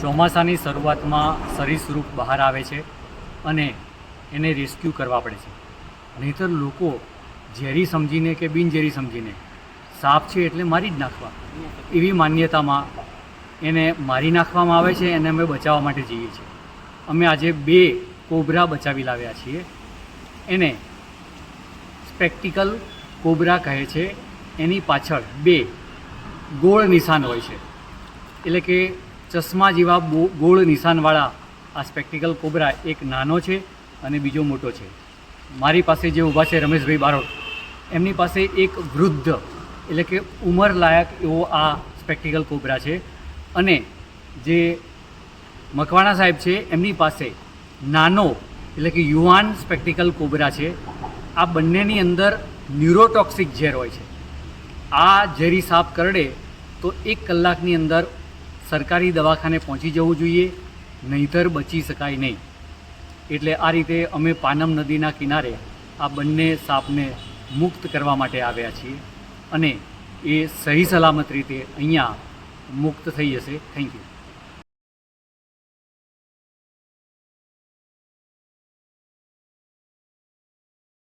ચોમાસાની શરૂઆતમાં સરીસૃપ બહાર આવે છે અને એને રેસ્ક્યુ કરવા પડે છે. નહીંતર લોકો ઝેરી સમજીને કે બિનઝેરી સમજીને, સાપ છે એટલે મારી જ નાખવા. એવી માન્યતામાં એને મારી નાખવામાં આવે છે અને અમે બચાવવા માટે જઈએ છીએ. અમે આજે બે કોબરા બચાવી લાવ્યા છીએ. એને સ્પેક્ટિકલ કોબરા કહે છે. એની પાછળ બે ગોળ નિશાન હોય છે. એટલે કે ચશ્મા જેવા ગોળ નિશાનવાળા આ સ્પેક્ટિકલ કોબરા એક નાનો છે અને બીજો મોટો છે. મારી પાસે જે ઊભા છે રમેશભાઈ બારોટ, એમની પાસે એક વૃદ્ધ, એટલે કે ઉંમરલાયક એવો આ સ્પેક્ટિકલ કોબરા છે. અને જે મકવાણા સાહેબ છે, એમની પાસે નાનો, એટલે કે યુવાન સ્પેક્ટિકલ કોબરા છે. આ બંનેની અંદર ન્યુરોટોક્સિક ઝેર હોય છે. આ ઝેરી સાપ કરડે તો એક કલાકની અંદર સરકારી દવાખાને પહોંચી જવું જોઈએ, નહીંતર બચી શકાય નહીં. એટલે આ રીતે અમે પાનમ નદીના કિનારે આ બંને સાપને મુક્ત કરવા માટે આવ્યા છીએ અને એ સહી સલામત રીતે અહીંયા મુક્ત થઈ જશે. Thank you